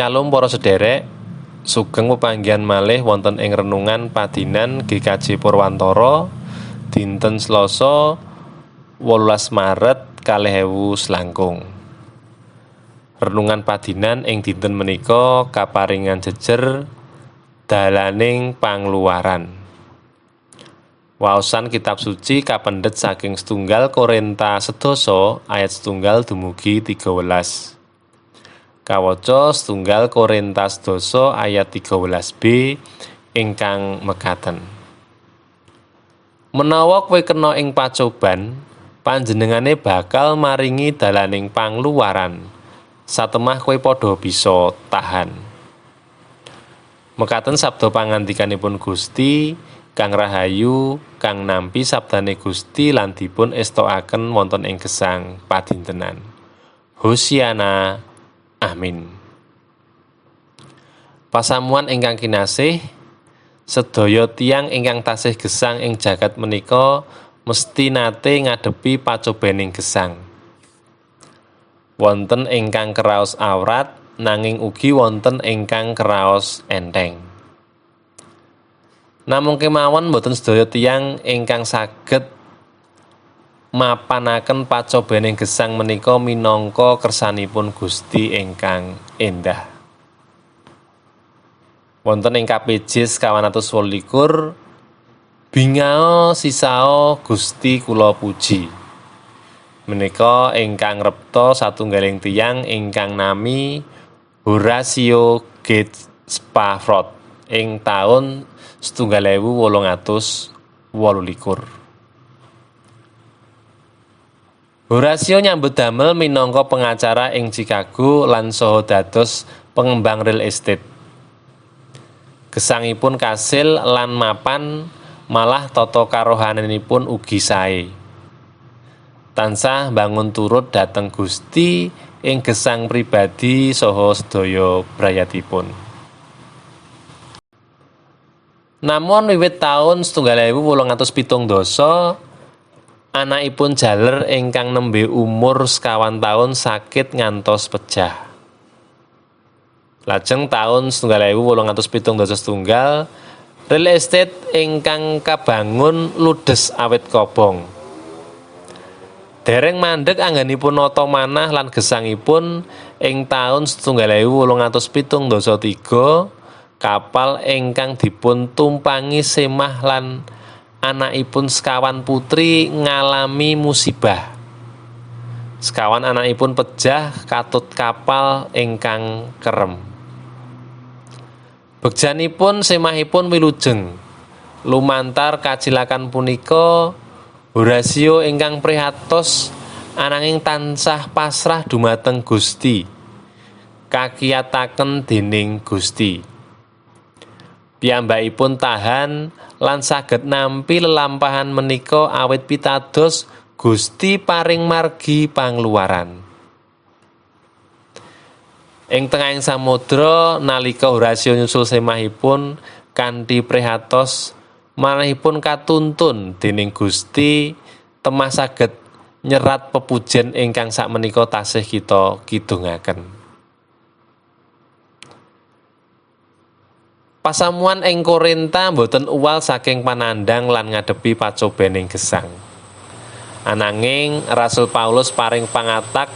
Shalom para sederek, sugeng pepanggihan malih wonten ing renungan padinan GKJ Purwantara dinten Selasa 18 Maret 2000 selangkung. Renungan padinan ing dinten menika kaparingan jejer dalaning pangluaran. Waosan kitab suci kapendet saking setunggal Korinta sedoso ayat setunggal dumugi 13. Kawaca setunggal Korintas doso ayat 13b ingkang mekaten. Menawa kowe kena ing pacoban, panjenengane bakal maringi dalaning pangluaran. Satemah kowe padha bisa tahan. Mekaten sabda pangandikanipun Gusti kang rahayu kang nampi sabdane Gusti lan dipun estokaken wonten ing gesang padintenan. Hosiana Amin. Pasamuan ingkang kinasih, sedaya tiang ingkang tasih gesang ing jagat menika mesti nate ngadepi pacobening gesang. Wonten ingkang keraos awrat nanging ugi wonten ingkang keraos enteng. Namung kemawon boten sedaya tiang ingkang saged mapanaken pacobaning gesang menika minangka kersanipun Gusti ingkang endah. Wonten ing KPJ 1212 bingao sisao Gusti kula puji. Menika ingkang repta satunggaling tiyang ingkang nami Horacio Gates ing taun 1888. Horacio nyambut damel minangka pengacara ing Chicago lan dados pengembang real estate. Gesangipun kasil lan mapan malah tata karohananipun ugi sae. Tansah bangun turut dateng Gusti ing gesang pribadi saha sedaya brayatipun. Namun wiwit taun setunggal ewu wolung atus pitung dosa Anakipun jaler ingkang nembe umur sekawan taun sakit ngantos pejah. Lajeng pitung dosa setunggal, real estate ingkang kabangun ludes awet kobong. Dereng mandek anggenipun nata manah lan gesangipun ing dosa tiga, kapal ingkang dipun tumpangi semah lan anakipun sekawan putri ngalami musibah. Sekawan anakipun pejah katut kapal ingkang kerem. Bekjanipun semahipun wilujeng. Lumantar kacilakan punika Horatio ingkang prihatos ananging tansah pasrah dumateng Gusti. Kakiyataken dening Gusti. Piyambakipun tahan lan saged nampi lelampahan menika awit pitados Gusti paring margi pangluaran. Ing tengahing samudra nalika Horatio nyusul semahipun kanthi prihatos manahipun katuntun dening Gusti temah saged nyerat pepujen ingkang sakmenika tasih kita kidungaken. Pasamuan ing Korinta boten uwal saking panandang lan ngadepi pacobening gesang. Ananging Rasul Paulus paring pangatak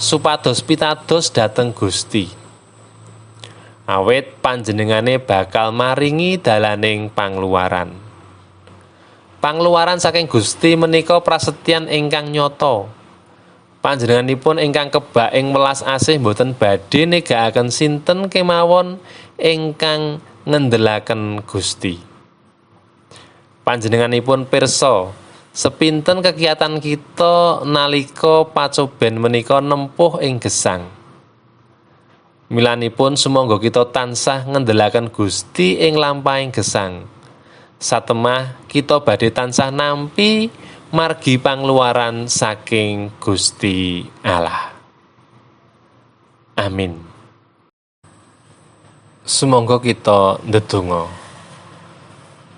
supados pitados dhateng Gusti. Awit panjenengane bakal maringi dalaning pangluaran. Pangluaran saking Gusti menika prasetyan ingkang nyata. Panjenenganipun ingkang kebak ing welas asih boten badhe negakaken sinten kemawon ingkang ngendelaken Gusti. Panjenenganipun pirsa sepinten kegiatan kita nalika pacoben menika nempuh ing gesang. Milanipun sumangga kita tansah ngendelaken Gusti ing lampahing gesang. Satemah kita badhe tansah nampi margi pangluaran saking Gusti Allah. Amin. Sumangga kita ndedonga.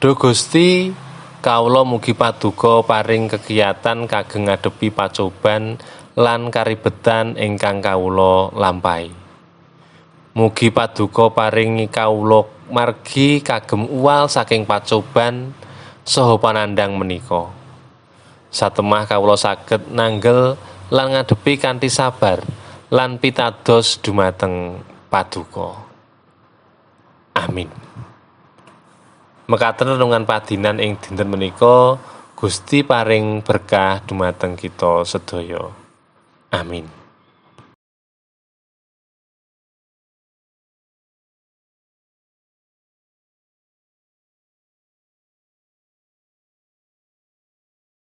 Duh Gusti, kawula mugi paduka paring kegiatan kageng ngadepi pacoban lan karibetan ingkang kawula lampahi. Mugi paduka paringi kawula margi kagem uwal saking pacoban saha panandhang menika. Satemah kawula saged nanggel lan ngadepi kanthi sabar lan pitados dumateng paduka. Amin. Mekaten renungan padinan ing dinten menika Gusti paring berkah dumateng kita sedaya. Amin.